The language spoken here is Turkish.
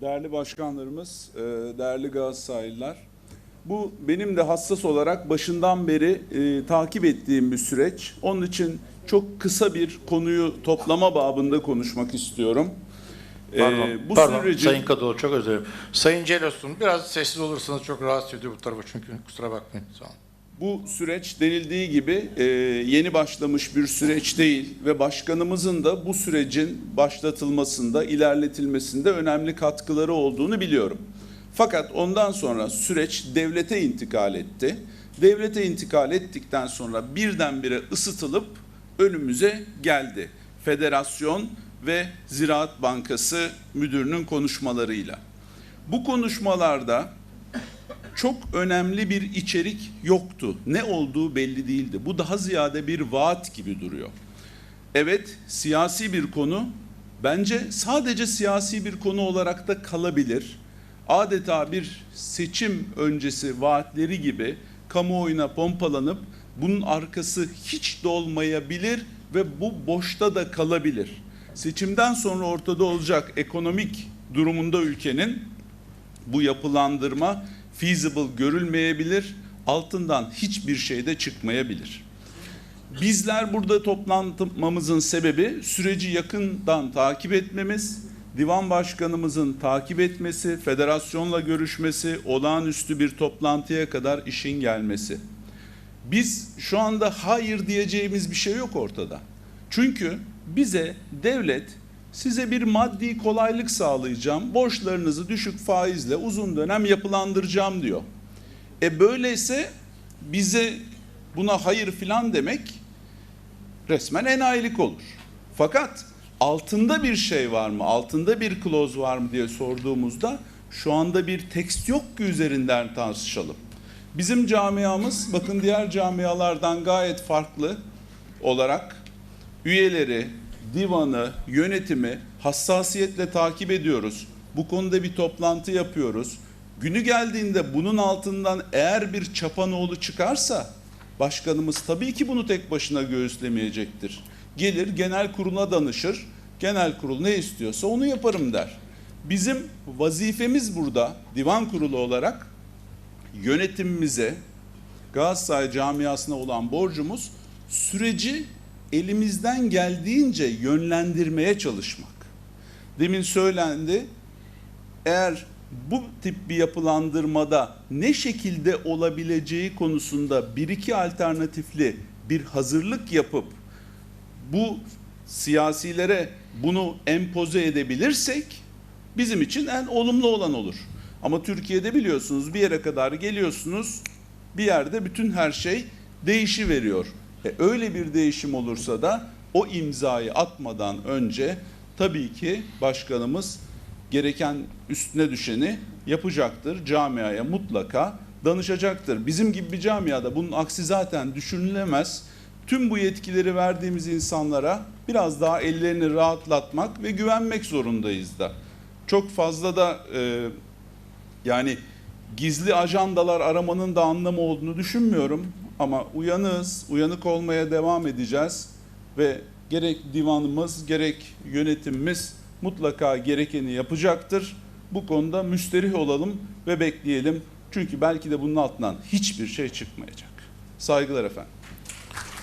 değerli başkanlarımız, e, değerli Galatasaraylılar. Bu benim de hassas olarak başından beri e, takip ettiğim bir süreç. Onun için çok kısa bir konuyu toplama babında konuşmak istiyorum. E, Pardon, bu pardon sürecin Sayın Kadıoğlu çok özür dilerim. Sayın Celosun biraz sessiz olursanız çok rahatsız ediyor bu tarafa çünkü kusura bakmayın. Sağ olun. Bu süreç denildiği gibi e, yeni başlamış bir süreç değil ve başkanımızın da bu sürecin başlatılmasında, ilerletilmesinde önemli katkıları olduğunu biliyorum. Fakat ondan sonra süreç devlete intikal etti. Devlete intikal ettikten sonra birdenbire ısıtılıp önümüze geldi. Federasyon ve Ziraat Bankası müdürünün konuşmalarıyla. Bu konuşmalarda çok önemli bir içerik yoktu. Ne olduğu belli değildi. Bu daha ziyade bir vaat gibi duruyor. Evet, siyasi bir konu. Bence sadece siyasi bir konu olarak da kalabilir. Adeta bir seçim öncesi vaatleri gibi kamuoyuna pompalanıp bunun arkası hiç dolmayabilir ve bu boşta da kalabilir. Seçimden sonra ortada olacak ekonomik durumunda ülkenin bu yapılandırma feasible görülmeyebilir, altından hiçbir şey de çıkmayabilir. Bizler burada toplantımızın sebebi süreci yakından takip etmemiz, divan başkanımızın takip etmesi, federasyonla görüşmesi, olağanüstü bir toplantıya kadar işin gelmesi. Biz şu anda hayır diyeceğimiz bir şey yok ortada. Çünkü bize devlet size bir maddi kolaylık sağlayacağım, borçlarınızı düşük faizle uzun dönem yapılandıracağım diyor. E böyleyse bize buna hayır filan demek resmen enayilik olur. Fakat altında bir şey var mı, altında bir kloz var mı diye sorduğumuzda şu anda bir tekst yok ki üzerinden tartışalım. Bizim camiamız bakın diğer camialardan gayet farklı olarak üyeleri, divanı, yönetimi hassasiyetle takip ediyoruz. Bu konuda bir toplantı yapıyoruz. Günü geldiğinde bunun altından eğer bir çapanoğlu çıkarsa başkanımız tabii ki bunu tek başına göğüslemeyecektir. Gelir genel kurula danışır. Genel kurul ne istiyorsa onu yaparım der. Bizim vazifemiz burada divan kurulu olarak yönetimimize Galatasaray camiasına olan borcumuz süreci elimizden geldiğince yönlendirmeye çalışmak. Demin söylendi. Eğer bu tip bir yapılandırmada ne şekilde olabileceği konusunda bir iki alternatifli bir hazırlık yapıp bu siyasilere bunu empoze edebilirsek bizim için en olumlu olan olur. Ama Türkiye'de biliyorsunuz bir yere kadar geliyorsunuz bir yerde bütün her şey değişi veriyor. E öyle bir değişim olursa da o imzayı atmadan önce tabii ki başkanımız gereken üstüne düşeni yapacaktır. Camiaya mutlaka danışacaktır. Bizim gibi bir camiada bunun aksi zaten düşünülemez. Tüm bu yetkileri verdiğimiz insanlara biraz daha ellerini rahatlatmak ve güvenmek zorundayız da. Çok fazla da e, yani gizli ajandalar aramanın da anlamı olduğunu düşünmüyorum. Ama uyanız, uyanık olmaya devam edeceğiz ve gerek divanımız gerek yönetimimiz mutlaka gerekeni yapacaktır. Bu konuda müsterih olalım ve bekleyelim. Çünkü belki de bunun altından hiçbir şey çıkmayacak. Saygılar efendim.